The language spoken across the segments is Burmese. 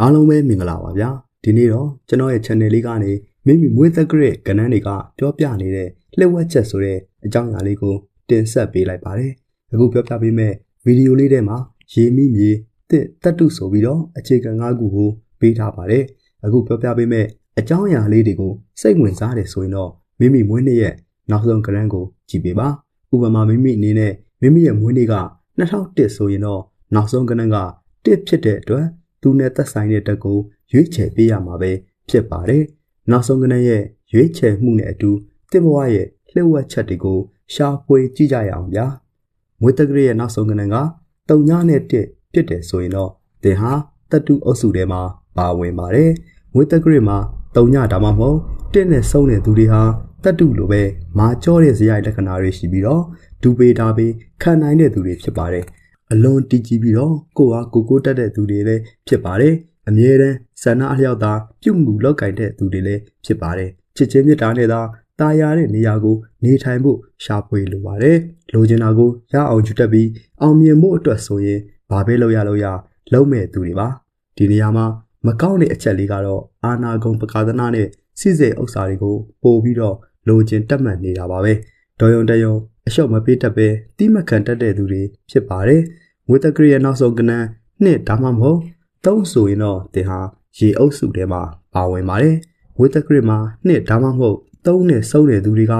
အားလုံးပဲမင်္ဂလာပါဗျာဒီနေ့တော့ကျွန်တော်ရဲ့ channel လေးကနေမိမိမွေးသက်ကရဲ့ကဏ္ဍတွေကပြောပြနေတဲ့လှည့်ဝက်ချက်ဆိုတဲ့အကြောင်းအရာလေးကိုတင်ဆက်ပေးလိုက်ပါတယ်အခုပြောပြပေးမယ့်ဗီဒီယိုလေးထဲမှာရေမိမြေတစ်တက်တုဆိုပြီးတော့အခြေခံ၅ခုကိုပေးထားပါတယ်အခုပြောပြပေးမယ့်အကြောင်းအရာလေးတွေကိုစိတ်ဝင်စားတယ်ဆိုရင်တော့မိမိမွေးနေ့ရဲ့နောက်ဆုံးကဏ္ဍကိုကြည့်ပေးပါဥပမာမိမိအနေနဲ့မိမိရဲ့မွေးနေ့က2001ဆိုရင်တော့နောက်ဆုံးကဏ္ဍက1ဖြစ်တဲ့အတွက် သူနဲ့သက်ဆိုင်တဲ့တက်ကိုရွေးချယ်ပေးရမှာပဲဖြစ်ပါတယ်။နောက်ဆုံးကနေ့ရဲ့ရွေးချယ်မှုနဲ့အတူတစ်ဘဝရဲ့လှည့်ဝက်ချက်တွေကိုရှာဖွေကြည့်ကြရအောင်ဗျာ။မွေးတက်ကလေးရဲ့နောက်ဆုံးကနေ့ကတုံညနဲ့တစ်ဖြစ်တယ်ဆိုရင်တော့သင်ဟာတတုအုပ်စုထဲမှာပါဝင်ပါတယ်။မွေးတက်ကလေးမှာတုံညဒါမှမဟုတ်တစ်နဲ့ဆုံးတဲ့သူတွေဟာတတုလိုပဲမာကြောတဲ့ဇယိုက်လက္ခဏာတွေရှိပြီးတော့ဒူပေတာပေခံနိုင်တဲ့သူတွေဖြစ်ပါတယ်။ အလွန်တည်ကြည်ပြီးတော့ကိုဟာကိုကိုတက်တဲ့သူတွေလည်းဖြစ်ပါတယ်အမြဲတမ်းဆန္ဒအလျောက်သာပြုမှုလောက်ကင်တဲ့သူတွေလည်းဖြစ်ပါတယ်ချစ်ချင်းမြတ်တာနဲ့သာတာယာတဲ့နေရာကိုနေထိုင်ဖို့ရှာဖွေလိုပါတယ်လိုချင်တာကိုရအောင်ယူတက်ပြီးအောင်မြင်ဖို့အတွက်ဆိုရင်ဘာပဲလုပ်ရလို့ရလုံးမဲ့သူတွေပါဒီနေရာမှာမကောင်းတဲ့အချက်လေးကတော့အာနာဂုံပကာသနာနဲ့စိစိဥစ္စာတွေကိုပို့ပြီးတော့လိုချင်တက်မှတ်နေတာပါပဲဒေါ်ယုံတယုံ အလျှော့မပေးတတ်ပဲတိမခံတတ်တဲ့သူတွေဖြစ်ပါတယ်။ဝေတကရရဲ့နောက်ဆုံးကဏ္ဍနှစ်ဒါမှမဟုတ်သုံးဆိုရင်တော့တင်ဟာရေအုပ်စုထဲမှာပါဝင်ပါတယ်။ဝေတကရမှာနှစ်ဒါမှမဟုတ်သုံးနဲ့စုံတဲ့သူတွေက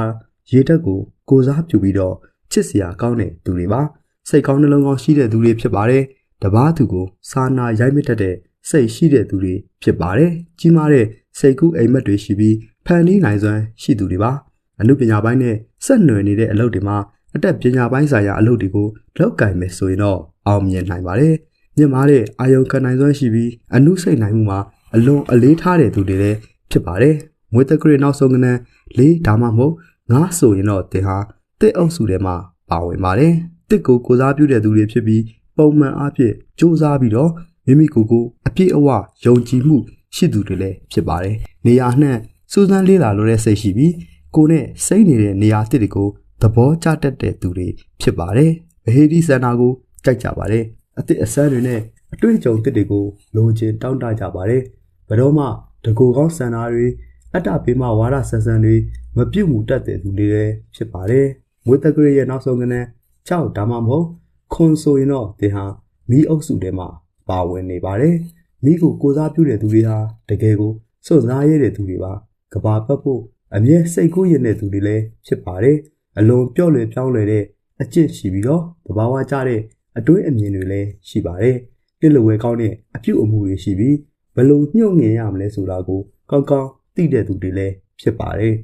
ရေတက်ကိုကိုစားပြုပြီးတော့ချစ်စရာကောင်းတဲ့သူတွေပါ။စိတ်ကောင်းနှလုံးကောင်းရှိတဲ့သူတွေဖြစ်ပါတယ်။တပားသူကိုစာနာရိုက်မတတ်တဲ့စိတ်ရှိတဲ့သူတွေဖြစ်ပါတယ်။ကြီးမားတဲ့စိတ်ကူးအိမ်မက်တွေရှိပြီးဖန်တီးနိုင်စွမ်းရှိသူတွေပါ။ အမှုပညာပိုင်းနဲ့ဆက်နွယ်နေတဲ့အလုပ်တွေမှာအတက်ပညာပိုင်းဆိုင်ရာအလုပ်တွေကိုလောက်ကင်မယ်ဆိုရင်တော့အောင်မြင်နိုင်ပါတယ်။မြင့်မားတဲ့အာယုံခံနိုင်စွမ်းရှိပြီးအမှုစိတ်နိုင်မှုမှာအလွန်အလေးထားတဲ့သူတွေလည်းဖြစ်ပါတယ်။မွေးသက်ဂရိနောက်ဆုံးကနန်းလေးဒါမှမဟုတ်ငါဆိုရင်တော့တင်ဟာတစ်အုပ်စုထဲမှာပါဝင်ပါတယ်။တစ်ကိုကိုစားပြုတဲ့သူတွေဖြစ်ပြီးပုံမှန်အားဖြင့်စူးစမ်းပြီးတော့မိမိကိုယ်ကိုအပြည့်အဝယုံကြည်မှုရှိသူတွေလည်းဖြစ်ပါတယ်။နေရာနှံ့စူးစမ်းလေးလာလို့တဲ့စိတ်ရှိပြီး ကိုနဲ့စိတ်နေတဲ့နေရာတစ်တွေကိုသဘောကျတတ်တဲ့သူတွေဖြစ်ပါတယ်။ဗဟေဒီစန္ဒာကိုကြိုက်ကြပါတယ်။အသစ်အဆန်းတွေနဲ့အတွေ့အကြုံတစ်တွေကိုလိုချင်တောင်းတကြပါတယ်။ဘယ်တော့မှတကူကောင်းစန္ဒာတွေအတ္တပေးမှဝါဒဆန်ဆန်တွေမပြုတ်မှုတတ်တဲ့သူတွေလည်းဖြစ်ပါတယ်။မွေးတက်ကလေးရဲ့နောက်ဆုံးကနေ့ကြောက်ဒါမှမဟုတ်ခွန်ဆိုရင်တော့သင်ဟာမိအုပ်စုထဲမှာပါဝင်နေပါတယ်။မိကိုကိုစားပြုတဲ့သူတွေဟာတကယ်ကိုစွန့်စားရတဲ့သူတွေပါ။ကဘာပတ်ဖို့ အမြဲစိတ်ကူးရင်တဲ့သူတွေလည်းဖြစ်ပါတယ်အလွန်ပြော့လွယ်ပြောင်းလွယ်တဲ့အကျင့်ရှိပြီးတော့တဘာဝကျတဲ့အတွေးအမြင်တွေလည်းရှိပါတယ်တစ်လိုဝဲကောင်းတဲ့အပြုအမူတွေရှိပြီးဘလို့ညှို့ငင်ရမလဲဆိုတာကိုကောင်းကောင်းသိတဲ့သူတွေလည်းဖြစ်ပါတယ်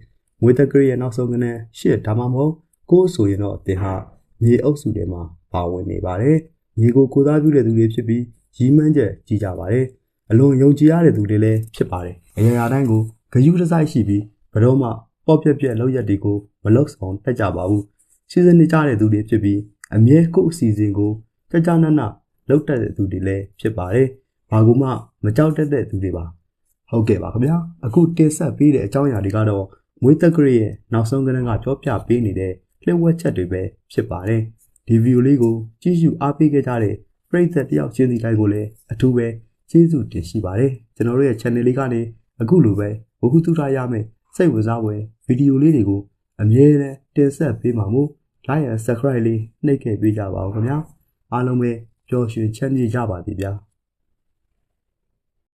ငွေတက်ကရရဲ့နောက်ဆုံးကနေ့ရှစ်ဒါမှမဟုတ်ကိုယ်ဆိုရင်တော့တင်ဟာမြေအုပ်စုထဲမှာပါဝင်နေပါတယ်မြေကိုကိုသားပြုတဲ့သူတွေဖြစ်ပြီးရီးမှန်းချက်ကြီးကြပါတယ်အလွန်ယုံကြည်ရတဲ့သူတွေလည်းဖြစ်ပါတယ်အရာရာတိုင်းကိုဂယုတစိုက်ရှိပြီး ဘယ်တော့မှပေါ့ပြက်ပြက်လောက်ရက်တွေကိုမလောက်ဆောင်တတ်ကြပါဘူးစီစဉ်နေကြတဲ့သူတွေဖြစ်ပြီးအမြဲကိုယ့်အစီအစဉ်ကိုကြကြနနလောက်တတ်တဲ့သူတွေလည်းဖြစ်ပါတယ်ဘာကူမှမကြောက်တတ်တဲ့သူတွေပါဟုတ်ကဲ့ပါခင်ဗျာအခုတင်ဆက်ပေးတဲ့အကြောင်းအရာတွေကတော့မွေးသက်ဂရိရဲ့နောက်ဆုံးကဏ္ဍကပြောပြပေးနေတဲ့လျှို့ဝှက်ချက်တွေပဲဖြစ်ပါတယ်ဒီဗီဒီယိုလေးကိုကြည့်ရှုအားပေးခဲ့ကြတဲ့ပရိသတ်တယောက်ချင်းစီတိုင်းကိုလည်းအထူးပဲကျေးဇူးတင်ရှိပါတယ်ကျွန်တော်တို့ရဲ့ channel လေးကနေအခုလိုပဲဘုဟုတုထရမယ် စိတ်ဝင်စားဖွယ်ဗီဒီယိုလေးတွေကိုအမြဲတမ်းတင်ဆက်ပေးမှာမို့ like and subscribe လေးနှိပ်ခဲ့ပေးကြပါဦးခင်ဗျာအားလုံးပဲပျော်ရွှင်ချမ်းမြေ့ကြပါစေဗျာ